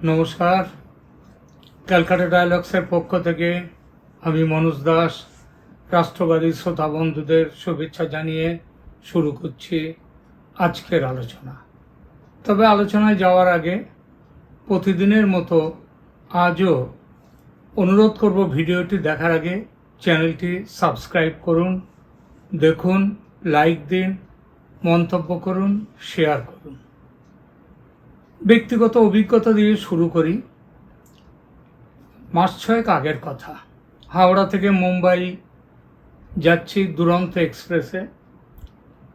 নমস্কার। ক্যালকাটা ডায়ালগসের পক্ষ থেকে আমি মনোজ দাস, রাষ্ট্রবাদী শ্রোতা বন্ধুদের শুভেচ্ছা জানিয়ে শুরু করছি আজকের আলোচনা। তবে আলোচনায় যাওয়ার আগে প্রতিদিনের মতো আজও অনুরোধ করব ভিডিওটি দেখার আগে চ্যানেলটি সাবস্ক্রাইব করুন, দেখুন, লাইক দিন, মন্তব্য করুন, শেয়ার করুন। ব্যক্তিগত অভিজ্ঞতা দিয়ে শুরু করি। মাস ছয়েক আগের কথা। হাওড়া থেকে মুম্বাই যাচ্ছি দুরন্ত এক্সপ্রেসে।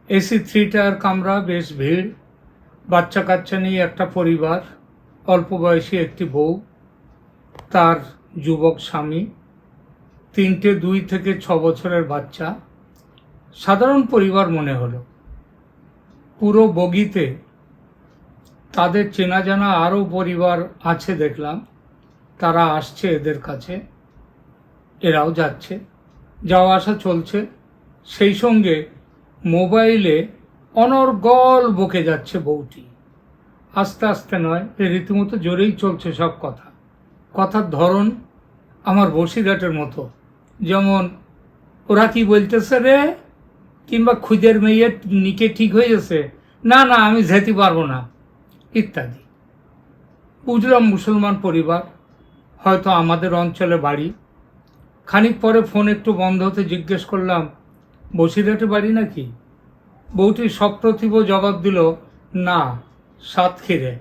এসি থ্রি টায়ার কামরা, বেশ ভিড়। বাচ্চা কাচ্চা নিয়ে একটা পরিবার, অল্প বয়সী একটি বউ, তার যুবক স্বামী, তিনটে দুই থেকে ছ বছরের বাচ্চা। সাধারণ পরিবার মনে হলো। পুরো বগিতে তাদের চেনা জানা আরও পরিবার আছে দেখলাম। তারা আসছে এদের কাছে। এরাও যাচ্ছে। যাওয়া আসা চলছে। সেই সঙ্গে মোবাইলে অনর্গল বকে যাচ্ছে বউটি। আস্তে আস্তে নয় রীতিমতো জোরেই চলছে সব কথা। কথার ধরন আমার বসিরহাটের মতো। যেমন, ওরা কি বলতেছে রে? কিংবা খুদের মেয়ে নিকে ঠিক হয়ে গেছে? না না, আমি যেতে পারব না। ইত্যাদি। বুঝলাম মুসলমান পরিবার, হয়তো আমাদের অঞ্চলে বাড়ি। খানিক পরে ফোন একটু বন্ধ হতে জিজ্ঞেস করলাম, বসিরহাটে বাড়ি নাকি? বউটি সপ্রতিভ জবাব দিল, না, সাতক্ষীরে।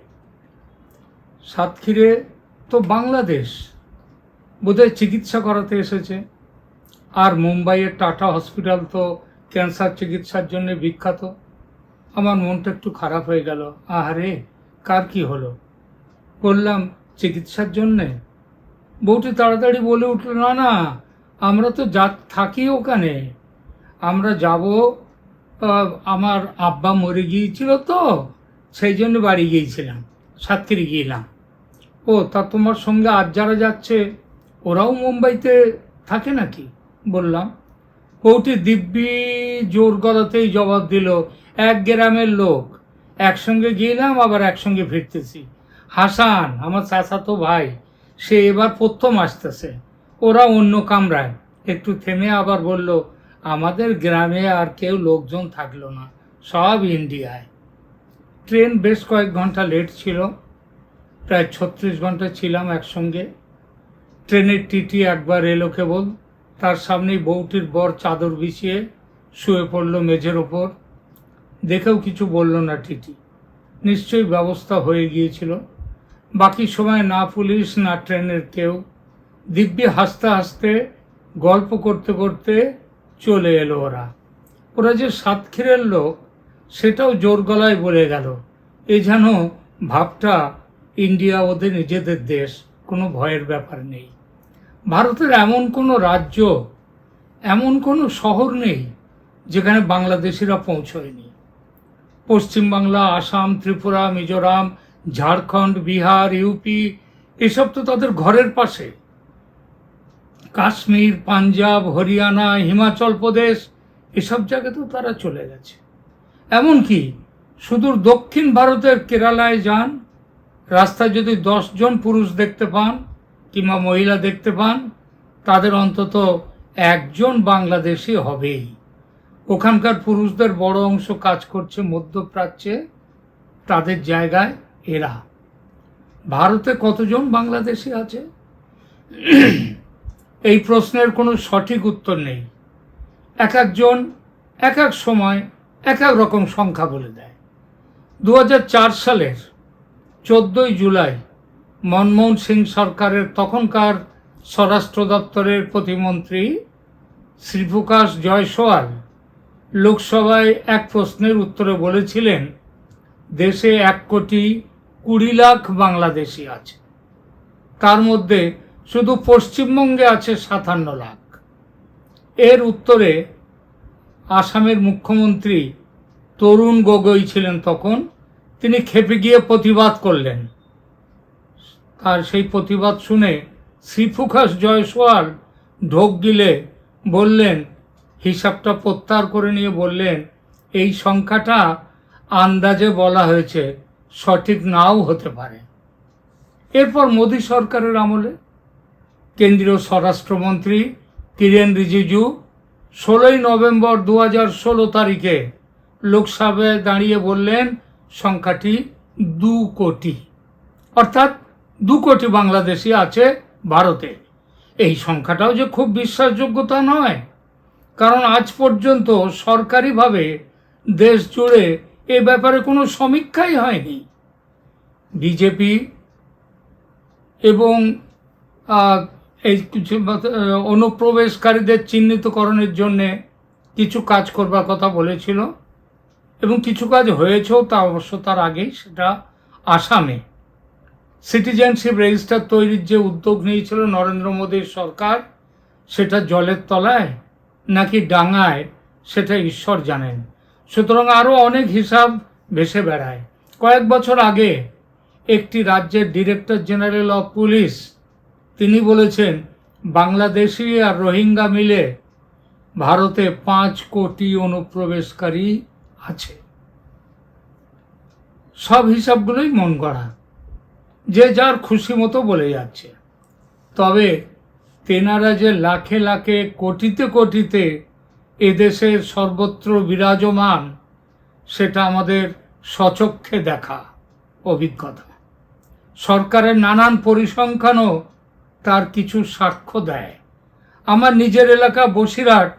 সাতক্ষীরে তো বাংলাদেশ। বোধহয় চিকিৎসা করাতে এসেছে। আর মুম্বাইয়ের টাটা হসপিটাল তো ক্যান্সার চিকিৎসার জন্য বিখ্যাত। আমার মনটা একটু খারাপ হয়ে গেল। আহারে! কার কি হলো? বললাম, চিকিৎসার জন্যে? বউটি তাড়াতাড়ি বলে উঠল, না না, আমরা তো যা থাকি ওখানে। আমরা যাব আমার আব্বা মরে গিয়েছিল তো, সেই জন্য বাড়ি গিয়েছিলাম, সাতক্ষীরে গিয়েলাম। ও, তা তোমার সঙ্গে আর যারা যাচ্ছে, ওরাও মুম্বাইতে থাকে নাকি? বললাম। বউটি দিব্যি জোর গলাতেই জবাব দিল, এক গ্রামের লোক একসঙ্গে গিয়েলাম আবার একসঙ্গে ফিরতেছি। হাসান, আমার চাচাতো ভাই, সে এবার প্রথম আসতেছে। ওরা অন্য কামরায়। একটু থেমে আবার বলল, আমাদের গ্রামে আর কেউ লোকজন থাকল না, সব ইন্ডিয়ায়। ট্রেন বেশ কয়েক ঘণ্টা লেট ছিল, প্রায় ছত্রিশ ঘণ্টা ছিলাম একসঙ্গে। ট্রেনের টিটি একবার এলো কেবল, তার সামনেই বউটির বর চাদর বিছিয়ে শুয়ে পড়ল মেঝের ওপর। দেখেও কিছু বলল না টিটি নিশ্চয়ই ব্যবস্থা হয়ে গিয়েছিল। বাকি সময় না পুলিশ, না ট্রেনের কেউ। দিব্যি হাসতে হাসতে, গল্প করতে করতে চলে এলো ওরা। ওরা যে সাতক্ষীরের লোক, সেটাও জোর গলায় বলে গেল, এ যেন ভাবটা ইন্ডিয়া ওদের নিজেদের দেশ, কোনো ভয়ের ব্যাপার নেই। ভারতের এমন কোনো রাজ্য, এমন কোনো শহর নেই, যেখানে বাংলাদেশিরা পৌঁছয়নি। পশ্চিমবাংলা, আসাম, ত্রিপুরা, মিজোরাম, ঝাড়খণ্ড, বিহার, ইউপি, এসব তো তাদের ঘরের পাশে। কাশ্মীর, পাঞ্জাব, হরিয়ানা, হিমাচল প্রদেশ, এসব জায়গাতেও তারা চলে গেছে। এমনকি সুদূর দক্ষিণ ভারতের কেরালায় যান, রাস্তায় যদি জন পুরুষ দেখতে পান কিংবা মহিলা দেখতে পান, তাদের অন্তত একজন বাংলাদেশি হবেই। ওখানকার পুরুষদের বড় অংশ কাজ করছে মধ্যপ্রাচ্যে, তাদের জায়গায় এরা। ভারতে কতজন বাংলাদেশি আছে? এই প্রশ্নের কোনো সঠিক উত্তর নেই। এক একজন এক এক সময় এক এক রকম সংখ্যা বলে দেয়। দু হাজার চার সালের চোদ্দোই জুলাই মনমোহন সিং সরকারের তখনকার স্বরাষ্ট্র দপ্তরের প্রতিমন্ত্রী শ্রীপ্রকাশ জয়সওয়াল লোকসভায় এক প্রশ্নের উত্তরে বলেছিলেন, দেশে এক কোটি কুড়ি লাখ বাংলাদেশি আছে। তার মধ্যে শুধু পশ্চিমবঙ্গে আছে সাতান্ন লাখ। এর উত্তরে আসামের মুখ্যমন্ত্রী তরুণ গগৈ ছিলেন তখন। তিনি খেপে গিয়ে প্রতিবাদ করলেন। তার সেই প্রতিবাদ শুনে শ্রীফুকাস জয়সওয়াল ঢোক গিলে বললেন হিসাবটা প্রত্যাহার করে নিয়ে বললেন, এই সংখ্যাটা আন্দাজে বলা হয়েছে, সঠিক নাও হতে পারে। এরপর মোদী সরকারের আমলে কেন্দ্রীয় স্বরাষ্ট্রমন্ত্রী কিরেন রিজিজু ষোলোই নভেম্বর দু হাজার ষোলো তারিখে লোকসভায় দাঁড়িয়ে বললেন, সংখ্যাটি দু কোটি। অর্থাৎ দু কোটি বাংলাদেশি আছে ভারতে। এই সংখ্যাটাও যে খুব বিশ্বাসযোগ্যতা নয়। কারণ আজ পর্যন্ত সরকারিভাবে দেশ জুড়ে এ ব্যাপারে কোনো সমীক্ষাই হয়নি। বিজেপি এবং এই কিছু, অনুপ্রবেশকারীদের চিহ্নিতকরণের জন্যে কিছু কাজ করবার কথা বলেছিল এবং কিছু কাজ হয়েছেও তা অবশ্য তার আগেই সেটা আসামে। সিটিজেনশিপ রেজিস্টার তৈরির যে উদ্যোগ নিয়েছিল নরেন্দ্র মোদীর সরকার, সেটা জলের তলায় নাকি ডাঙায়, সেটা ঈশ্বর জানেন। সুতরাং আরও অনেক হিসাব ভেসে বেড়ায়। কয়েক বছর আগে একটি রাজ্যের ডিরেক্টর জেনারেল অফ পুলিশ, তিনি বলেছেন, বাংলাদেশি আর রোহিঙ্গা মিলে ভারতে পাঁচ কোটি অনুপ্রবেশকারী আছে। সব হিসাবগুলোই মন করা যে যার খুশি মতো বলে যাচ্ছে। তবে তেনারা যে লাখে লাখে, কোটিতে কোটিতে এদেশের সর্বত্র বিরাজমান, সেটা আমাদের সচক্ষে দেখা অভিজ্ঞতা। সরকারের নানান পরিসংখ্যানও তার কিছু সাক্ষ্য দেয়। আমার নিজের এলাকা বসিরহাট,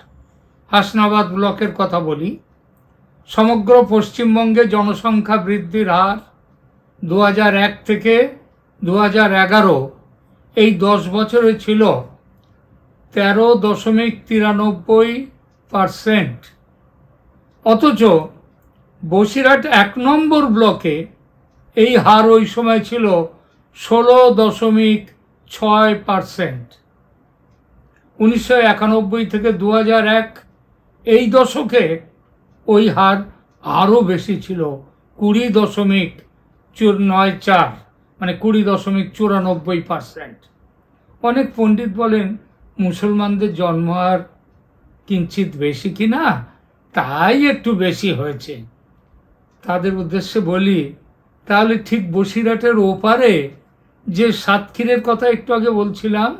হাসনাবাদ ব্লকের কথা বলি। সমগ্র পশ্চিমবঙ্গে জনসংখ্যা বৃদ্ধির হার দু থেকে দু এই দশ বছরে ছিল তেরো দশমিক তিরানব্বই পারসেন্ট। অথচ বসিরহাট এক নম্বর ব্লকে এই হার ওই সময় ছিল ষোলো দশমিক ছয় পারসেন্ট। উনিশশো একানব্বই থেকে দু এক এই দশকে ওই হার আরও বেশি ছিল, কুড়ি দশমিক নয় চার মানে কুড়ি দশমিক চুরানব্বই পার্সেন্ট। অনেক পণ্ডিত বলেন মুসলমানদের জন্ম আর কিঞ্চিত বেশি কি না, তাই একটু বেশি হয়েছে। তাদের উদ্দেশ্যে বলি, তাহলে ঠিক বসিরহাটের ওপারে যে সাতক্ষীরের কথা একটু আগে বলছিলাম,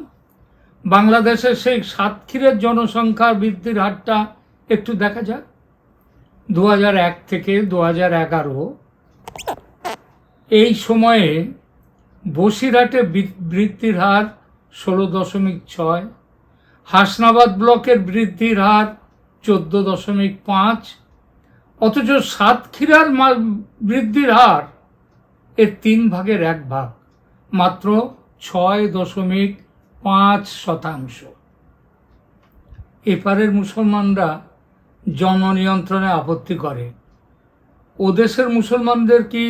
বাংলাদেশের সেই সাতক্ষীরের জনসংখ্যা বৃদ্ধির হারটা একটু দেখা যাক। দু এক থেকে দু এগারো, এই সময়ে বসিরহাটে বৃদ্ধির হার ষোলো দশমিক ছয় হাসনাবাদ ব্লকের বৃদ্ধির হার চোদ্দ দশমিক পাঁচ, অথচ সাতক্ষীরার বৃদ্ধির হার এর তিন ভাগের এক ভাগ, মাত্র ছয় দশমিক পাঁচ শতাংশ। এপারের মুসলমানরা জননিয়ন্ত্রণে আপত্তি করে। ও দেশের মুসলমানদের কি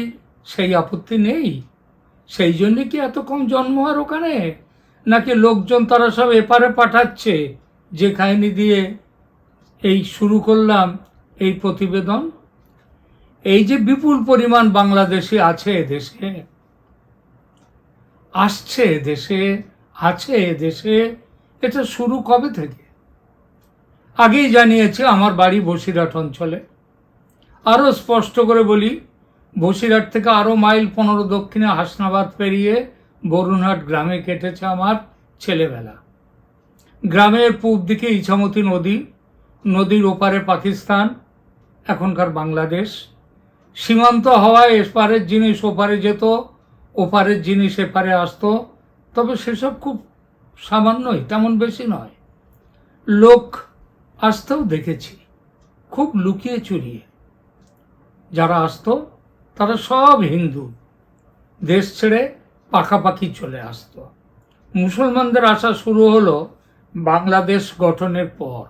সেই আপত্তি নেই? সেই জন্য কি এত কম জন্ম আর ওখানে? নাকি লোকজন তারা সব এপারে পাঠাচ্ছে যে কাহিনী দিয়ে এই শুরু করলাম এই প্রতিবেদন? এই যে বিপুল পরিমাণ বাংলাদেশি আছে দেশে আসছে দেশে আছে দেশে এটা শুরু কবে থেকে? আগেই জানিয়েছে আমার বাড়ি বসিরহাট অঞ্চলে। আরও স্পষ্ট করে বলি, বসিরহাট থেকে আরও মাইল পনেরো দক্ষিণে হাসনাবাদ পেরিয়ে বরুণহাট গ্রামে কেটেছে আমার ছেলেবেলা। গ্রামের পূব দিকে ইছামতি নদী, নদীর ওপারে পাকিস্তান, এখনকার বাংলাদেশ। সীমান্ত হওয়ায় এপারের জিনিস ওপারে যেত, ওপারের জিনিস এপারে আসতো, তবে সেসব খুব সামান্যই, তেমন বেশি নয়। লোক আসতেও দেখেছি, খুব লুকিয়ে চুরিয়ে। যারা আসতো, তারা সব হিন্দু। দেশ ছেড়ে পাকাপাকি চলে আসতো। মুসলমানদের আসা শুরু হলো বাংলাদেশ গঠনের পর।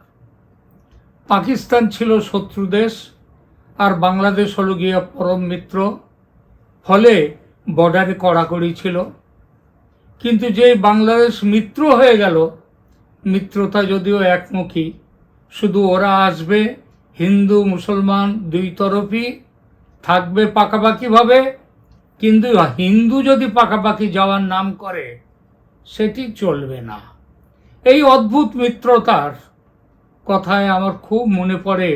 পাকিস্তান ছিল শত্রু দেশ আর বাংলাদেশ হলো গিয়ে পরম মিত্র। ফলে বর্ডারে কড়াকড়ি ছিল। কিন্তু যেই বাংলাদেশ মিত্র হয়ে গেল, মিত্রতা যদিও একমুখী, শুধু ওরা আসবে, হিন্দু, মুসলমান দুই তরফই থাকবে পাকাপাকিভাবে কিন্তু হিন্দু যদি পাকাপাকি যাওয়ার নাম করে, সেটি চলবে না। এই অদ্ভুত মিত্রতার কথায় আমার খুব মনে পড়ে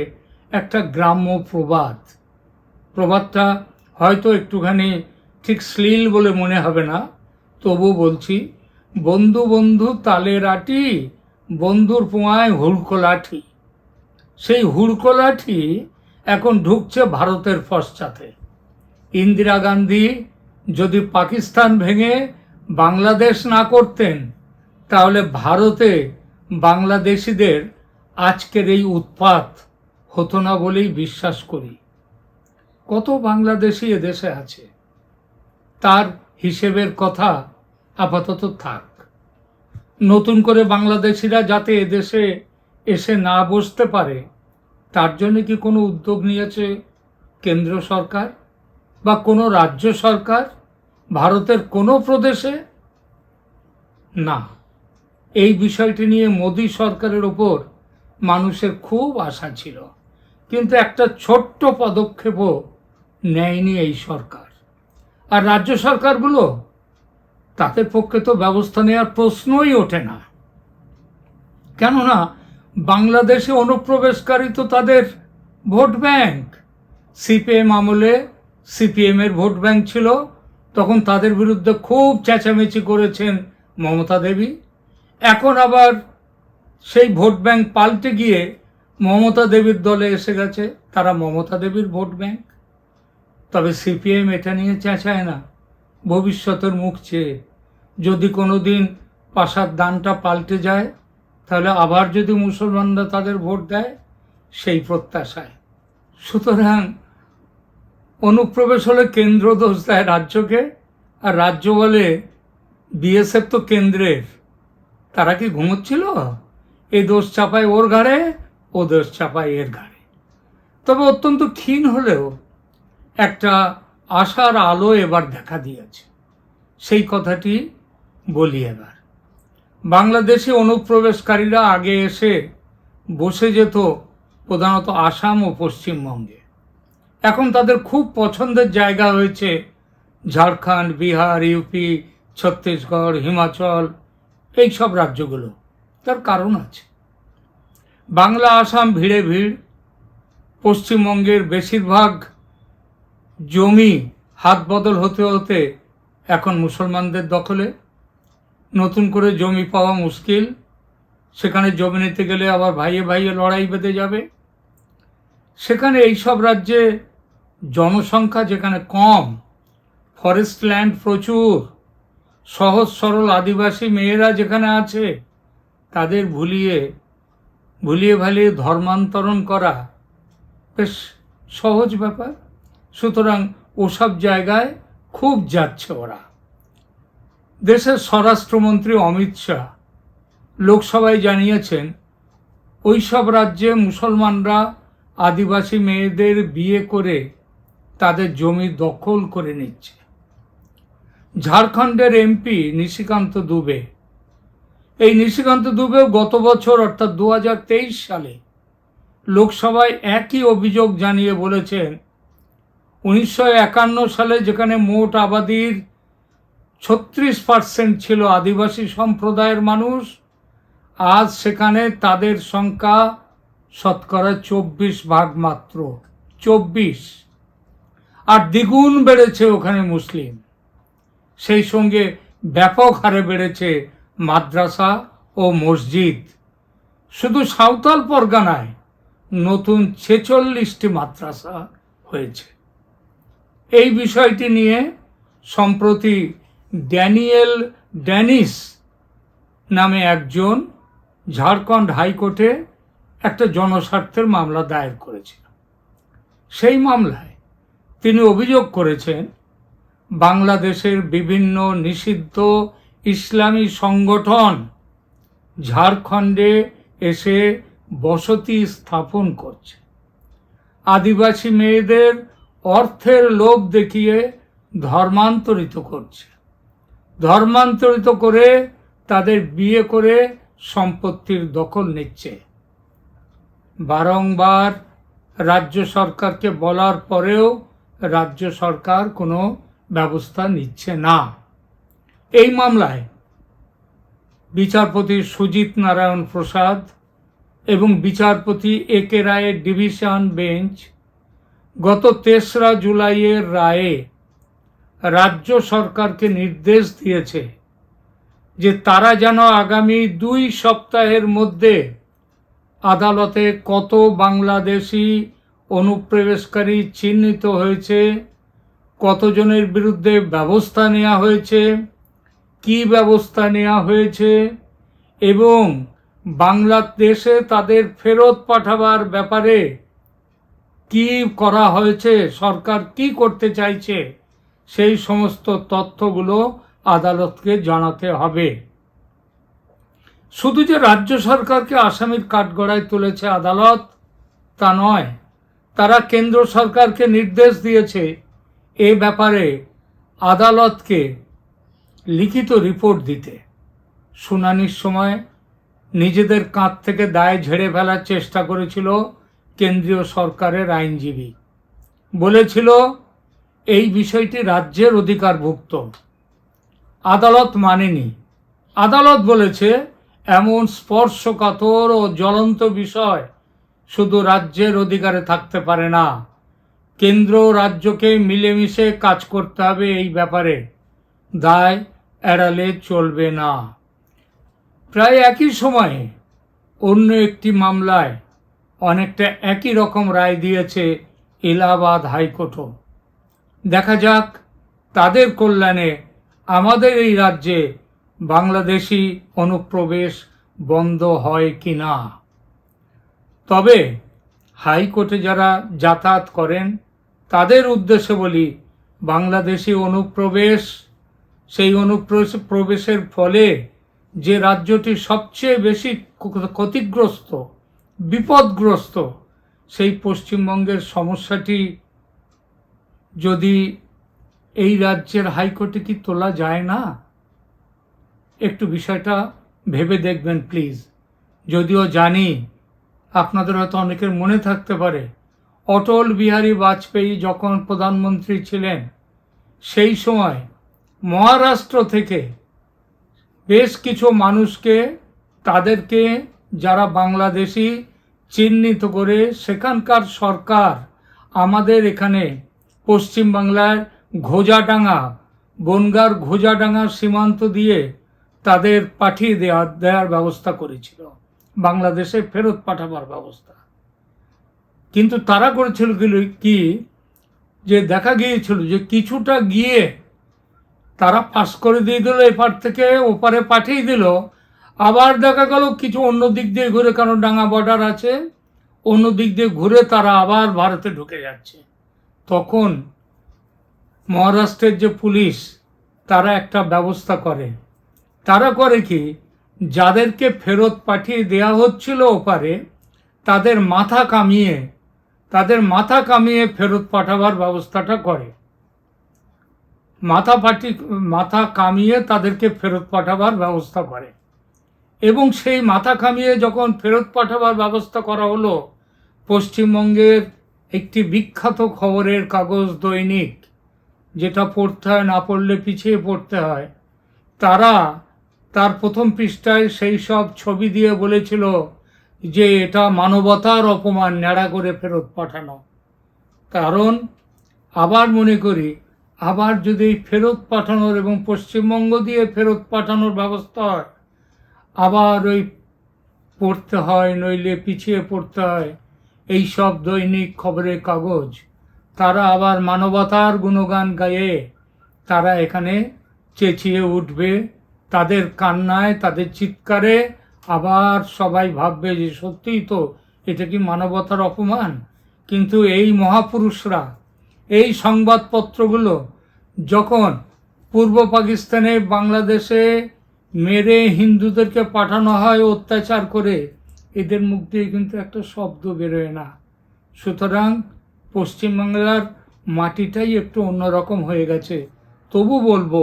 একটা গ্রাম্য প্রবাদ। প্রবাদটা হয়তো একটুখানি ঠিক শ্লীল বলে মনে হবে না, তবু বলছি, বন্ধু বন্ধু তালের আটি বন্ধুর পোঁয়ায় হুড়কো লাঠি সেই হুড়কো লাঠি এখন ঢুকছে ভারতের পশ্চাতে। ইন্দিরা গান্ধী যদি পাকিস্তান ভেঙে বাংলাদেশ না করতেন, তাহলে ভারতে বাংলাদেশিদের আজকের এই উৎপাত হতো না বলেই বিশ্বাস করি। কত বাংলাদেশি এদেশে আছে। তার হিসেবের কথা আপাতত থাক। নতুন করে বাংলাদেশিরা যাতে এদেশে এসে না বসতে পারে, তার জন্য কি কোনো উদ্যোগ নিয়েছে কেন্দ্র সরকার? বা কোনো রাজ্য সরকার ভারতের কোনো প্রদেশে? না। এই বিষয়টি নিয়ে মোদী সরকারের ওপর মানুষের খুব আশা ছিল। কিন্তু একটা ছোট্ট পদক্ষেপও নেয়নি এই সরকার। আর রাজ্য সরকারগুলো তাদের পক্ষে তো ব্যবস্থা নেওয়ার প্রশ্নই ওঠে না। কেননা বাংলাদেশে অনুপ্রবেশকারী তো তাদের ভোট ব্যাংক। সিপিএম আমলে সিপিএমের ভোট ব্যাংক ছিল, তখন তাদের বিরুদ্ধে খুব চেঁচামেচি করেছেন মমতা দেবী। এখন আবার সেই ভোট ব্যাংক পাল্টে গিয়ে মমতা দেবীর দলে এসে গেছে, তারা মমতা দেবীর ভোট ব্যাংক। তবে সিপিএম এটা নিয়ে চেঁচায় না, ভবিষ্যতের মুখ চেয়ে। যদি কোনো দিন পাশার দানটা পাল্টে যায়, তাহলে আবার যদি মুসলমানরা তাদের ভোট দেয়, সেই প্রত্যাশায়। সুতরাং অনুপ্রবেশ হলে কেন্দ্র দোষ দেয় রাজ্যকে, আর রাজ্য বলে বিএসএফ তো কেন্দ্রের। তারা কি ঘুমোচ্ছিল? এই দোষ চাপায় ওর ঘাড়ে, ও দোষ চাপায় এর ঘাড়ে। তবে অত্যন্ত ক্ষীণ হলেও একটা আশার আলো এবার দেখা দিয়েছে। সেই কথাটি বলি এবার। বাংলাদেশে অনুপ্রবেশকারীরা আগে এসে বসে যেত প্রধানত আসাম ও পশ্চিমবঙ্গে। এখন তাদের খুব পছন্দের জায়গা হয়েছে ঝাড়খণ্ড, বিহার ইউপি ছত্তিশগড়, হিমাচল, এই সব রাজ্যগুলো। তার কারণ আছে। বাংলা, আসাম ভিড়ে ভিড়। পশ্চিমবঙ্গের বেশিরভাগ জমি হাত বদল হতে হতে এখন মুসলমানদের দখলে। নতুন করে জমি পাওয়া মুশকিল। সেখানে জমি নিতে গেলে আবার ভাইয়ে ভাইয়ে লড়াই বেঁধে যাবে। সেখানে এই সব রাজ্যে জনসংখ্যা যেখানে কম ফরেস্ট ল্যান্ড প্রচুর, সহজ সরল আদিবাসী মেয়েরা যেখানে আছে, তাদের ভুলিয়ে ভুলিয়ে ভালিয়ে ধর্মান্তরণ করা বেশ সহজ ব্যাপার। সুতরাং ওসব জায়গায় খুব যাচ্ছে ওরা। দেশের স্বরাষ্ট্রমন্ত্রী অমিত শাহ লোকসভায় জানিয়েছেন ওইসব রাজ্যে মুসলমানরা আদিবাসী মেয়েদের বিয়ে করে তাদের জমি দখল করে নিচ্ছে। ঝাড়খণ্ডের এমপি নিশিকান্ত দুবে। এই নিশিকান্ত দুবে গত বছর, অর্থাৎ দু হাজার তেইশ সালে, লোকসভায় একই অভিযোগ জানিয়ে বলেছেন, উনিশশো একান্ন সালে যেখানে মোট আবাদির ছত্রিশ পার্সেন্ট ছিল আদিবাসী সম্প্রদায়ের মানুষ, আজ সেখানে তাদের সংখ্যা শতকরা চব্বিশ ভাগ মাত্র, চব্বিশ। আর দ্বিগুণ বেড়েছে ওখানে মুসলিম। সেই সঙ্গে ব্যাপক হারে বেড়েছে মাদ্রাসা ও মসজিদ। শুধু সাঁওতাল পরগনায় নতুন ছেচল্লিশটি মাদ্রাসা হয়েছে। এই বিষয়টি নিয়ে সম্প্রতি ড্যানিয়েল ড্যানিস নামে একজন ঝাড়খণ্ড হাইকোর্টে একটা জনস্বার্থের মামলা দায়ের করেছিল। সেই মামলায় তিনি অভিযোগ করেছেন, বাংলাদেশের বিভিন্ন নিষিদ্ধ ইসলামী সংগঠন ঝাড়খণ্ডে এসে বসতি স্থাপন করছে। আদিবাসী মেয়েদের অর্থের লোভ দেখিয়ে ধর্মান্তরিত করছে। ধর্মান্তরিত করে তাদের বিয়ে করে সম্পত্তির দখল নিচ্ছে। বারংবার রাজ্য সরকারকে বলার পরেও রাজ্য সরকার কোনো ব্যবস্থা নিচ্ছে না। এই মামলায় বিচারপতি সুজিত নারায়ণ প্রসাদ এবং বিচারপতি এ কে রায়ের ডিভিশন বেঞ্চ গত তেসরা জুলাইয়ের রায়ে রাজ্য সরকারকে নির্দেশ দিয়েছে যে তারা যেন আগামী দুই সপ্তাহের মধ্যে আদালতে কত বাংলাদেশি অনুপ্রবেশকারী চিহ্নিত হয়েছে? কতজনের বিরুদ্ধে ব্যবস্থা নেওয়া হয়েছে? কি ব্যবস্থা নেওয়া হয়েছে? এবং বাংলাদেশে তাদের ফেরত পাঠাবার ব্যাপারে কি করা হয়েছে? সরকার কি করতে চাইছে? সেই সমস্ত তথ্যগুলো আদালতকে জানাতে হবে। শুধু যে রাজ্য সরকারকে আসামির কাঠগড়ায় তুলেছে আদালত, তা নয়, তারা কেন্দ্র সরকারকে নির্দেশ দিয়েছে এ ব্যাপারে আদালতকে লিখিত রিপোর্ট দিতে। শুনানির সময় নিজেদের কাঁধ থেকে দায় ঝেড়ে ফেলার চেষ্টা করেছিল কেন্দ্রীয় সরকারের আইনজীবী। বলেছিল, এই বিষয়টি রাজ্যের অধিকারভুক্ত। আদালত মানেনি। আদালত বলেছে এমন স্পর্শকাতর ও জ্বলন্ত বিষয় শুধু রাজ্যের অধিকারে থাকতে পারে না। কেন্দ্র রাজ্যকে মিলেমিশে কাজ করতে হবে এই ব্যাপারে। দায় এড়ালে চলবে না। প্রায় একই সময়ে অন্য একটি মামলায় অনেকটা একই রকম রায় দিয়েছে এলাহাবাদ হাইকোর্টও। দেখা যাক তাদের কল্যাণে আমাদের এই রাজ্যে বাংলাদেশি অনুপ্রবেশ বন্ধ হয় কি না? তবে হাইকোর্টে যারা যাতায়াত করেন, তাদের উদ্দেশ্যে বলি, বাংলাদেশি অনুপ্রবেশ, সেই অনুপ্রবেশ, প্রবেশের ফলে যে রাজ্যটি সবচেয়ে বেশি ক্ষতিগ্রস্ত, বিপদগ্রস্ত, সেই পশ্চিমবঙ্গের সমস্যাটি যদি এই রাজ্যের হাইকোর্টে কি তোলা যায় না? একটু বিষয়টা ভেবে দেখবেন প্লিজ যদিও জানি আপনাদের হয়তো অনেকের মনে থাকতে পারে, অটল বিহারী বাজপেয়ী যখন প্রধানমন্ত্রী ছিলেন, সেই সময় মহারাষ্ট্র থেকে বেশ কিছু মানুষকে তাদেরকে যারা বাংলাদেশি চিহ্নিত করে সেখানকার সরকার আমাদের এখানে পশ্চিমবাংলার ঘোজাডাঙ্গা, বনগার ঘোজাডাঙ্গা সীমান্ত দিয়ে তাদের পাঠিয়ে দেওয়া দেওয়ার ব্যবস্থা করেছিল। বাংলাদেশে ফেরত পাঠাবার ব্যবস্থা। কিন্তু তারা করেছিল কি যে দেখা গিয়েছিল যে কিছুটা গিয়ে তারা পাস করে দিয়ে দিল এপার থেকে, ওপারে পাঠিয়ে দিল। আবার দেখা গেল কিছু অন্য দিক দিয়ে ঘুরে, কারণ ডাঙা বর্ডার আছে, অন্য দিক দিয়ে ঘুরে তারা আবার ভারতে ঢুকে যাচ্ছে। তখন মহারাষ্ট্রের যে পুলিশ, তারা একটা ব্যবস্থা করে। তারা করে কি? যাদেরকে ফেরত পাঠিয়ে দেয়া হচ্ছিল ওপারে, তাদের মাথা কামিয়ে, তাদের মাথা কামিয়ে ফেরত পাঠাবার ব্যবস্থাটা করে। মাথা পাটি মাথা কামিয়ে তাদেরকে ফেরত পাঠাবার ব্যবস্থা করে। এবং সেই মাথা কামিয়ে যখন ফেরত পাঠাবার ব্যবস্থা করা হলো, পশ্চিমবঙ্গের একটি বিখ্যাত খবরের কাগজ দৈনিক, যেটা পড়তে হয় না পড়লে পিছিয়ে পড়তে হয়, তারা তার প্রথম পৃষ্ঠায় সেই সব ছবি দিয়ে বলেছিল যে এটা মানবতার অপমান ন্যাড়া করে ফেরত পাঠানো। কারণ আবার মনে করি, আবার যদি ফেরত পাঠানোর এবং পশ্চিমবঙ্গ দিয়ে ফেরত পাঠানোর ব্যবস্থা হয়, আবার ওই পড়তে হয়, নইলে পিছিয়ে পড়তে হয়, এই সব দৈনিক খবরের কাগজ, তারা আবার মানবতার গুণগান গায়ে, তারা এখানে চেঁচিয়ে উঠবে তাদের কান্নায়, তাদের চিৎকারে আবার সবাই ভাববে যে সত্যিই তো এটা কি মানবতার অপমান? কিন্তু এই মহাপুরুষরা এই সংবাদপত্রগুলো যখন পূর্ব পাকিস্তানে, বাংলাদেশে মেরে হিন্দুদেরকে পাঠানো হয় অত্যাচার করে, এদের মুখ দিয়ে কিন্তু একটা শব্দ বেরোয় না। সুতরাং পশ্চিমবাংলার মাটিটাই একটু অন্যরকম হয়ে গেছে। তবু বলব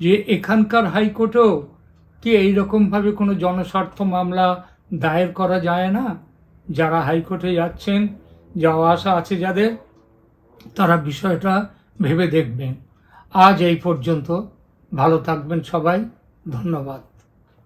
যে এখানকার হাইকোর্টেও কি এই রকমভাবে কোনো জনস্বার্থ মামলা দায়ের করা যায় না? যারা হাইকোর্টে যাচ্ছেন, যাওয়া আসা আছে যাদের, তারা বিষয়টা ভেবে দেখবেন। আজ এই পর্যন্ত। ভালো থাকবেন সবাই। ধন্যবাদ।